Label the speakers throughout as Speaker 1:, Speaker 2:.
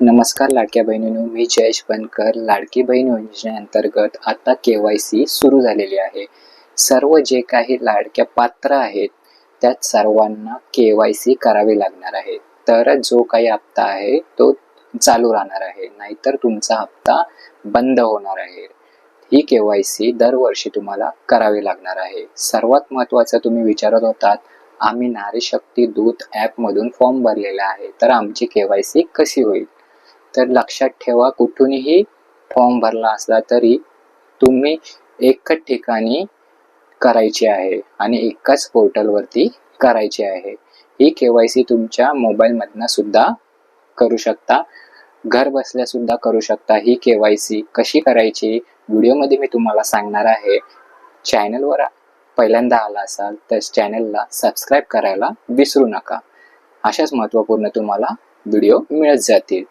Speaker 1: नमस्कार लाडक्या बहिणीनो मी जयेश बनकर लाडकी बहीण योजनेअंतर्गत आता के वाय सी सुरू झालेली आहे. सर्व जे काही लाडक्या पात्र आहेत त्यात सर्वांना के वाय सी करावी लागणार आहे. तर जो काही हप्ता आहे तो चालू राहणार आहे. नाहीतर तुमचा हप्ता बंद होणार आहे. ही के वाय सी दरवर्षी तुम्हाला करावी लागणार आहे. सर्वात महत्त्वाचं तुम्ही विचारत होतात आम्ही नारी शक्ती दूत ॲपमधून फॉर्म भरलेला आहे तर आमची के वाय सी कशी होईल? तर लक्षात ठेवा कुठूनही फॉर्म भरला असला तरी तुम्ही एकच ठिकाणी करायची आहे आणि एकाच पोर्टलवरती करायची आहे. ही के वाय सी तुमच्या मोबाईलमधनं सुद्धा करू शकता. घर बसल्या सुद्धा करू शकता ही के वाय सी. कशी करायची? व्हिडिओमध्ये मी तुम्हाला सांगणार आहे. चॅनलवर पहिल्यांदा आला असाल तर चॅनलला सबस्क्राईब करायला विसरू नका. अशाच महत्त्वपूर्ण तुम्हाला व्हिडिओ मिळत जातील.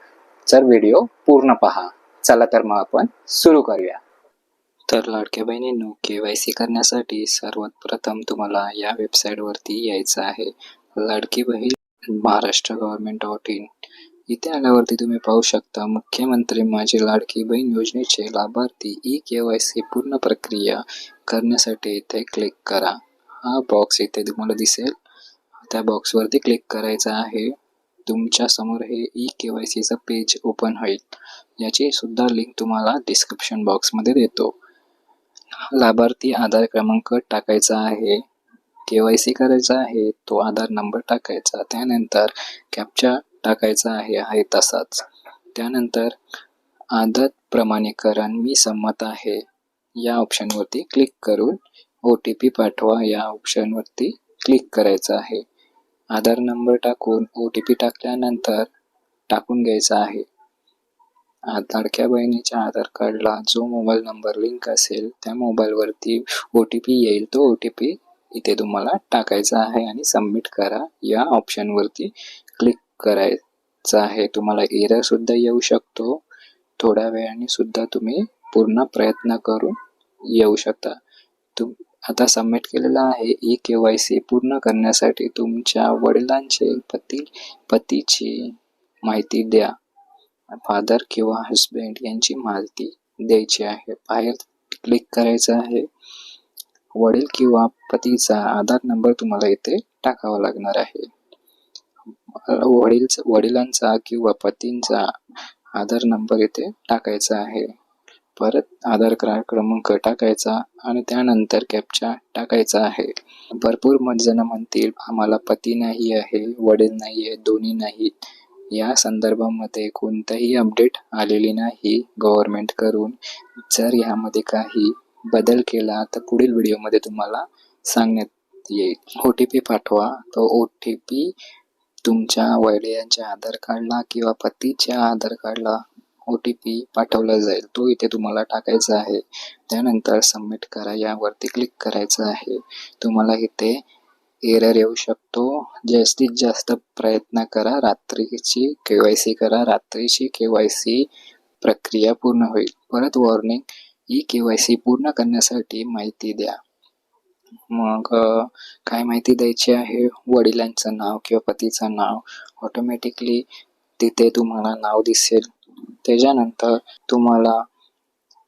Speaker 1: तर व्हिडिओ पूर्ण पहा चला तर मग आपण सुरू करूया. तर लाडक्या बहिणींनो के वाय सी करण्यासाठी सर्वात प्रथम तुम्हाला या वेबसाईटवरती यायचं आहे. Ladki Bahin Maharashtra government dot in इथे आल्यावरती तुम्ही पाहू शकता मुख्यमंत्री माझी लाडकी बहीण योजनेचे लाभार्थी ई के वाय सी पूर्ण प्रक्रिया करण्यासाठी इथे क्लिक करा. हा बॉक्स इथे तुम्हाला दिसेल. त्या बॉक्सवरती क्लिक करायचा आहे. तुमच्यासमोर हे ई के वाय सीचं पेज ओपन होईल. याची सुद्धा लिंक तुम्हाला डिस्क्रिप्शन बॉक्समध्ये देतो. लाभार्थी आधार क्रमांक टाकायचा आहे. के वाय सी करायचा आहे. तो आधार नंबर टाकायचा. त्यानंतर कॅप्चा टाकायचा आहे. आहे तसाच. त्यानंतर आदत प्रमाणीकरण मी संमत आहे. या ऑप्शनवरती क्लिक करून ओ टी पी पाठवा. या ऑप्शनवरती क्लिक करायचं आहे. आधार नंबर टाकून ओ टी पी टाकल्यानंतर टाकून घ्यायचा आहे. आ- लाडक्या बहिणीच्या आधार कार्डला जो मोबाईल नंबर लिंक असेल त्या मोबाईलवरती ओ टी पी येईल. तो ओ टी पी इथे तुम्हाला टाकायचा आहे आणि सबमिट करा. या ऑप्शनवरती क्लिक करायचं आहे. तुम्हाला एरर सुद्धा येऊ शकतो. थोड्या वेळाने सुद्धा तुम्ही पूर्ण प्रयत्न करून येऊ शकता. तुम आता सबमिट केलेला आहे. ई के वाय सी पूर्ण करण्यासाठी तुमच्या वडिलांचे पती पतीची माहिती द्या. फादर किंवा हस्बंड यांची माहिती द्यायची आहे. बाहेर क्लिक करायचं आहे. वडील किंवा पतीचा आधार नंबर तुम्हाला इथे टाकावा लागणार आहे. वडील वडिलांचा किंवा पतींचा आधार नंबर इथे टाकायचा आहे. परत आधार क्रमांक टाकायचा आणि त्यानंतर कॅपचा टाकायचा आहे. भरपूर जण म्हणतील आम्हाला पती नाही आहे वडील नाही आहे दोन्ही नाहीत. या संदर्भामध्ये कोणताही अपडेट आलेली नाही गव्हर्नमेंट करून जर यामध्ये काही बदल केला तर पुढील व्हिडिओमध्ये तुम्हाला सांगण्यात येईल. ओ टी पी पाठवा. तो ओ टी पी तुमच्या वडिलांच्या आधार कार्डला किंवा पतीच्या आधार कार्डला ओ टी पी पाठवला जाईल. तो इथे तुम्हाला टाकायचा आहे. त्यानंतर सबमिट करा. यावरती क्लिक करायचं आहे. तुम्हाला इथे एरर येऊ शकतो. जास्तीत जास्त प्रयत्न करा. रात्रीची के वाय सी करा. रात्रीची के वाय सी प्रक्रिया पूर्ण होईल. परत warning E K Y C पूर्ण करण्यासाठी माहिती द्या. मग काय माहिती द्यायची आहे? वडिलांचं नाव किंवा पतीचं नाव. ऑटोमॅटिकली तिथे तुम्हाला नाव दिसेल. त्याच्यानंतर तुम्हाला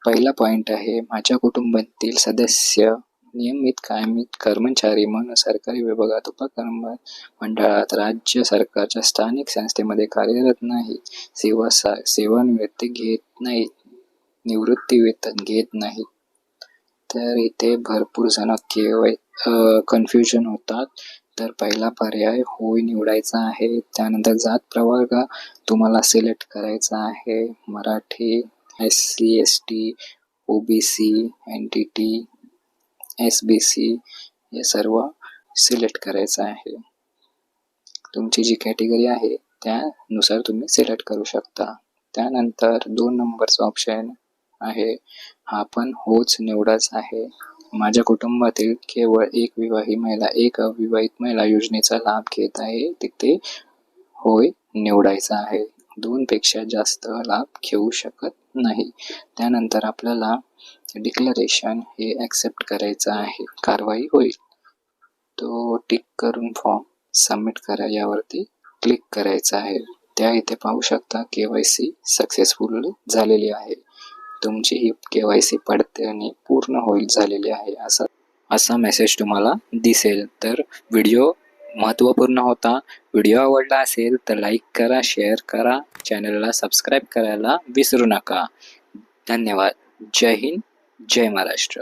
Speaker 1: पहिला पॉईंट आहे माझ्या कुटुंबातील सदस्य नियमित कायमित कर्मचारी म्हणून सरकारी विभागात उपक्रम मंडळात राज्य सरकारच्या स्थानिक संस्थेमध्ये कार्यरत नाही सेवा सा सेवानिवृत्ती घेत नाहीत निवृत्ती वेतन घेत नाहीत. तर इथे भरपूर जण केवळ कन्फ्युजन होतात. तर पहिला पर्याय होय निवडायचा आहे. त्यानंतर जात प्रवर्ग तुम्हाला सिलेक्ट करायचा आहे. Marathi S C S T O B C N T T S B C हे सर्व सिलेक्ट करायचं आहे. तुमची जी कॅटेगरी आहे त्यानुसार तुम्ही सिलेक्ट करू शकता. त्यानंतर दोन नंबरचा ऑप्शन आहे. हा पण होच निवडाच आहे. माझ्या कुटुंबातील केवळ एक विवाही महिला एक अविवाहित महिला योजनेचा लाभ घेत आहे. तिथे होय निवडायचा आहे. दोनपेक्षा जास्त लाभ घेऊ शकत नाही. त्यानंतर आपल्याला डिक्लरेशन हे ॲक्सेप्ट करायचं आहे. कारवाई होईल. तो टिक करून फॉर्म सबमिट करा. यावरती क्लिक करायचा आहे. त्या इथे पाहू शकता के वाय सी सक्सेसफुल झालेली आहे. तुमची ही के वाय सी पडताळणी पूर्ण होईल झालेली आहे असा असा मेसेज तुम्हाला दिसेल. तर व्हिडिओ महत्त्वपूर्ण होता. व्हिडिओ आवडला असेल तर लाईक करा शेअर करा. चॅनलला सबस्क्राईब करायला विसरू नका. धन्यवाद. जय हिंद. जय महाराष्ट्र.